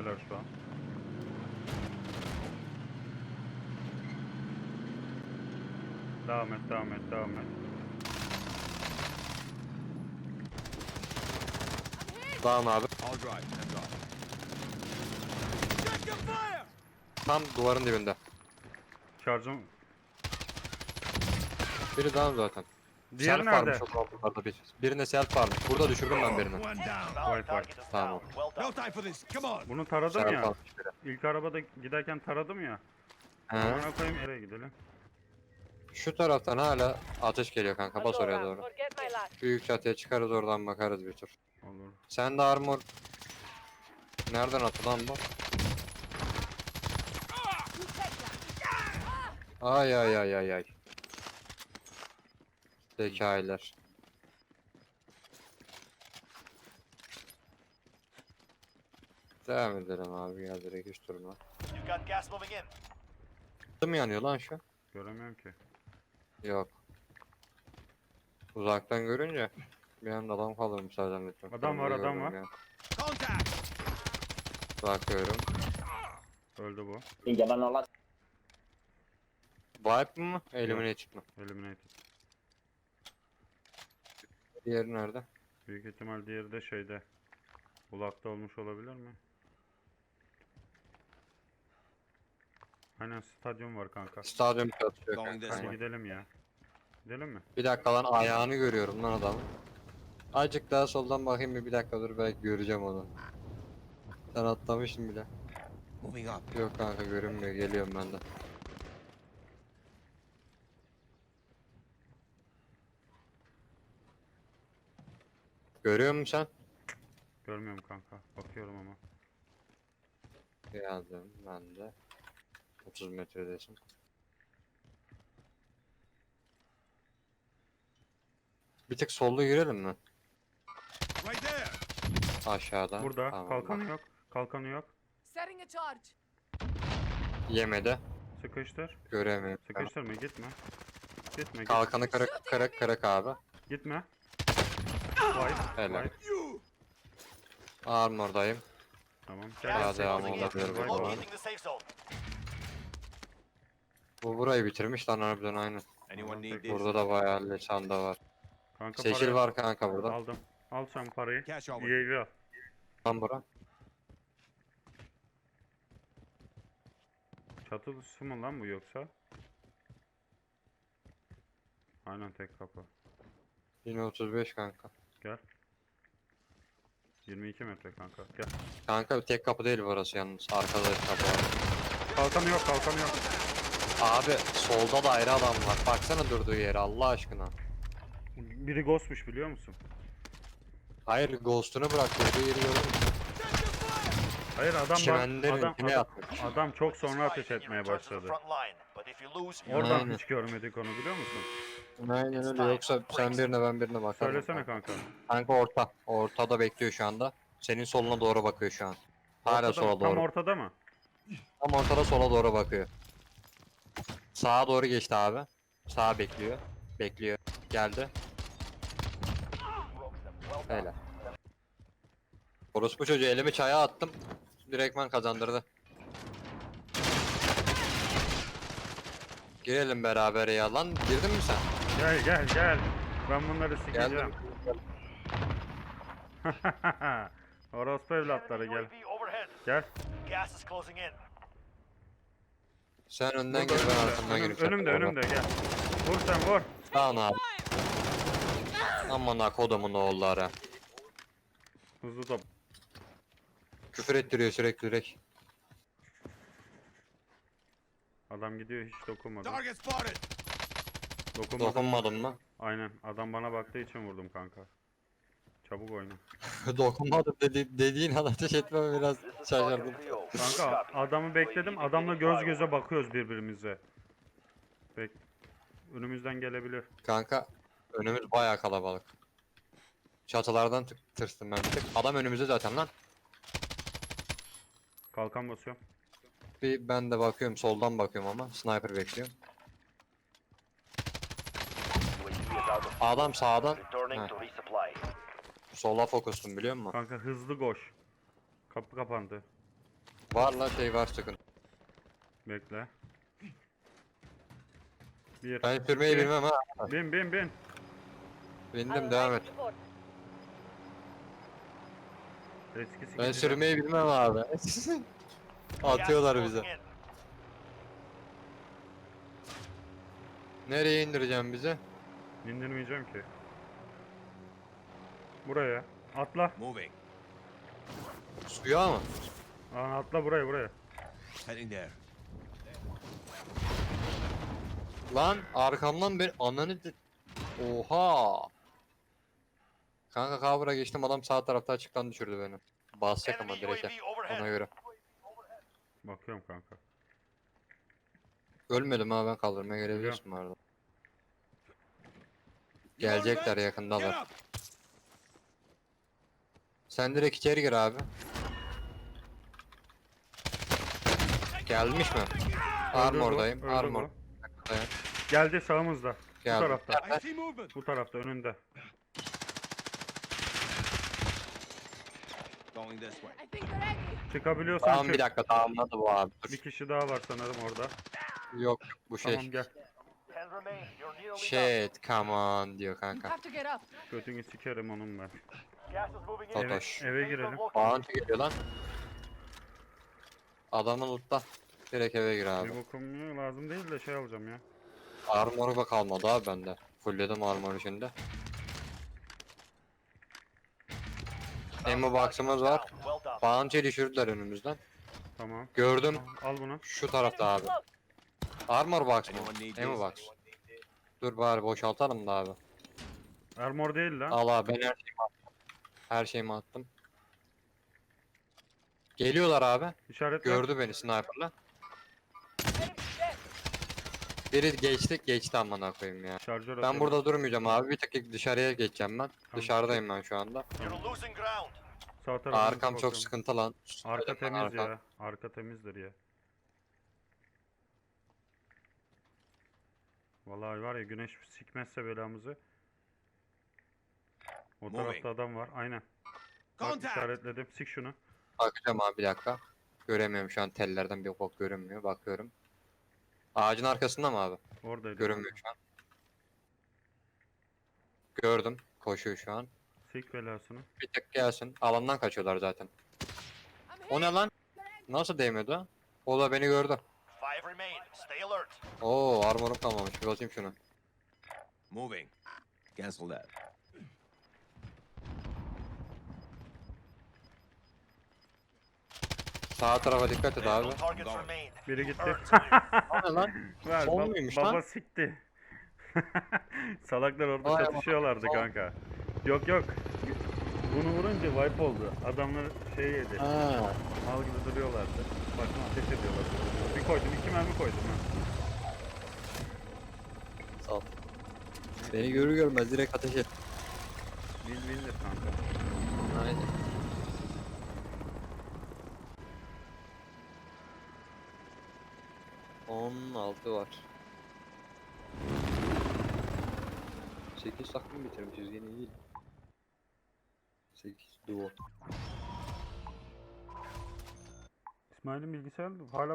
Tepedeler şu an. Devam et, devam et, devam et. Tamam abi. Tam duvarın dibinde. Şarjım... Biri down zaten. Diğer self nerede? varmış o altlarda bir. Birinde self varmış. Burada düşürdüm ben birini. Tamam. No time for this. Come on. Bunu taradım Self ya. varmış biri. İlk arabada giderken taradım ya. He. Ona koyayım nereye gidelim? Şu taraftan hala ateş geliyor kanka. Bas oraya doğru. Forget my last. Büyük çatıya çıkarız oradan bakarız bir tur. Olur. Sen de armor... Nereden attı lan bu? Ay ay ay ay ay. Zekailer. Devam edelim abi ya direkt hiç durma. You've got gas moving in. Kim yanıyor lan şu? Göremiyorum ki. Yok. Uzaktan görünce bir anda adam kalırmış zannettim. Adam var, adam var. ya. Contact. Bakıyorum. Öldü bu. Vibe mı? Eliminate mı? Eliminated. Diğeri nerede? Büyük ihtimal diğeri de şeyde. Ulakta olmuş olabilir mi? Aynen stadyum var kanka. Stadyum çatışıyor kanka. Hadi gidelim ya. Gidelim mi? Bir dakika lan ayağını görüyorum lan adamın. Azıcık daha soldan bakayım bir, bir dakika dur belki göreceğim onu. Sen atlamışsın bile. Moving up. Yok kanka görünmüyor geliyorum ben de. Görüyor musun sen? Görmüyorum kanka. Bakıyorum ama. Geldim ben de. 30 metredesin. Bir tık solda girelim mi? Right there. Aşağıda. Burada. Tamam, kalkanı bak. yok. Kalkanı yok. Setting a charge. Yemede. Sıkıştır. Göremiyorum. Sıkıştırma gitme. Gitme git. Kalkanı kırık kırık kırık abi. Gitme. Vay. Helal. Armordayım. Tamam. Daha is devam olabilir bu arada. Locating the safe zone. Bu burayı bitirmiş lan harbiden aynı. Anyone need this? Burada da bayağı leçanda var. Kanka Seçil parayı var kanka burada. Aldım. Al sen parayı. Cash over. UAV al. Lan bura. Çatısı mı lan bu yoksa? Aynen tek kapı. Yine 35 kanka. Gel. 22 metre kanka. Gel. Kanka tek kapı değil burası yalnız. Arkada da kapı var. Kalkanı yok, kalkanı yok. Abi solda da ayrı adam var. Baksana durduğu yere Allah aşkına. Biri ghostmuş biliyor musun? Hayır ghost'unu bırak durduğu yeri musun? Hayır adam bak, Çimenlerin adam, içine adam, yatmış. adam çok sonra ateş etmeye başladı. Oradan Aynen. hiç görmedik onu biliyor musun? Aynen öyle yoksa sen birine ben birine bakarım. Söylesene kanka. Kanka orta. Ortada bekliyor şu anda. Senin soluna doğru bakıyor şu an. Hala Ortada, sola tam doğru. ortada mı? Tam ortada sola doğru bakıyor. Sağa doğru geçti abi. Sağa bekliyor. Bekliyor. Geldi. Öyle. Orospu çocuğu elimi çaya attım. Direktman kazandırdı. Girelim beraber ya lan. Girdin mi sen? Gel gel gel. Ben bunları sikeceğim. Orospu evlatları gel. Gel. Gas is closing in. Sen önden gir ben arkamdan önüm- gireceğim. önümde önümde gel. Vur sen vur. Tamam abi. Aman ha kodumun oğulları. Hızlı top. Küfür ettiriyor sürekli direkt. Adam gidiyor hiç dokunmadı. Target spotted. Dokunmadı. Dokunmadın mı? Aynen. Adam bana baktığı için vurdum kanka. Çabuk oyna. Dokunmadım dedi, dediğin an ateş etmeme biraz şaşırdım. Kanka adamı bekledim. Adamla göz göze bakıyoruz birbirimize. Bek önümüzden gelebilir. Kanka önümüz bayağı kalabalık. Çatılardan tık tırstım ben bir tık. Adam önümüzde zaten lan. Kalkan basıyorum. Bir ben de bakıyorum soldan bakıyorum ama sniper bekliyorum. Adam sağdan Returning to resupply. sola fokustum biliyor musun? Kanka hızlı koş. Kapı kapandı. Var lan şey var sıkıntı. Bekle. Bir. Ben sürmeyi iki, bilmem ha. Bin bin bin. Bindim devam et. Eskisi Ben sürmeyi bilmem abi. Atıyorlar bize. Nereye indireceğim bizi? İndirmeyeceğim ki. Buraya. Atla. Moving. Suya mı? Aa, atla buraya buraya. Heading there. Lan arkamdan bir ananı Oha. Kanka kavra geçtim adam sağ tarafta açıktan düşürdü beni. Basacak ama Enemy UAV ona overhead. göre. Bakıyorum kanka. Ölmedim ha ben kaldırmaya gelebilirsin bu arada. Gelecekler yakındalar. Sen direkt içeri gir abi. Gelmiş mi? Armordayım. bu, öldü Armor. Dayan. Geldi sağımızda. Geldi. Bu tarafta. Bu tarafta önünde. Çıkabiliyorsan Tamam çık. bir dakika tamamladı bu abi. Dur. Bir kişi daha var sanırım orada. Yok bu şey. Tamam gel. Shit come on diyor kanka. have to get up. Götünü sikerim onun ben. Gas is moving in. Eve- Eve Totoş. Safe girelim. Bounty geliyor lan. Adamın loot'ta. Direkt eve gir Bir abi. bokum yok, lazım değil de şey alacağım ya. Armor'u da kalmadı abi bende. Fullledim armor içinde. Ammo box'ımız var. Well done. Bounty düşürdüler önümüzden. Tamam. Gördüm. Al bunu. Şu tarafta abi. Armor box mı? Ammo box. Dur bari boşaltalım da abi. Armor değil lan. Al abi ben her şeyimi attım. Her şeyimi attım. Geliyorlar abi. İşaretle. Gördü beni sniper'la. Biri geçti geçti amına koyayım ya. Şarjör Ben atıyorum. burada durmayacağım abi. Bir tık dışarıya geçeceğim ben. Dışarıdayım ben şu anda. Sağ tarafına Arkam çok bakıyorum. sıkıntı lan. Arka Söyledim temiz ya. Arka temizdir ya. Vallahi var ya güneş sikmezse belamızı. O Moving. tarafta adam var. Aynen. Bak Contact. işaretledim. Sik şunu. Bakacağım abi bir dakika. Göremiyorum şu an tellerden bir bok görünmüyor. Bakıyorum. Ağacın arkasında mı abi? Oradaydı. Görünmüyor şu an. Gördüm. Koşuyor şu an. Sik belasını. Bir tık gelsin. Alandan kaçıyorlar zaten. O ne lan? Nasıl değmedi o? O da beni gördü. Five remain. Stay alert. Oo armorum kalmamış. Bir basayım şunu. Moving. Cancel that. Sağ tarafa dikkat et abi. targets remain. Biri gitti. O ne lan? Ver, bab- muymuş baba lan? sikti. Salaklar orada Vay çatışıyorlardı kanka. Yok yok. Bunu vurunca wipe oldu. Adamlar şey yedi. Ha. Mal gibi duruyorlardı. Bakın ateş ediyorlar. Bir koydum, iki mermi koydum ha. Sağ ol. Beni görür görmez direkt ateş et. Win win'dir kanka. Aynen. On altı var. Sekiz takım bitirmişiz yine iyi. Sekiz duo. İsmail'in bilgisayar hala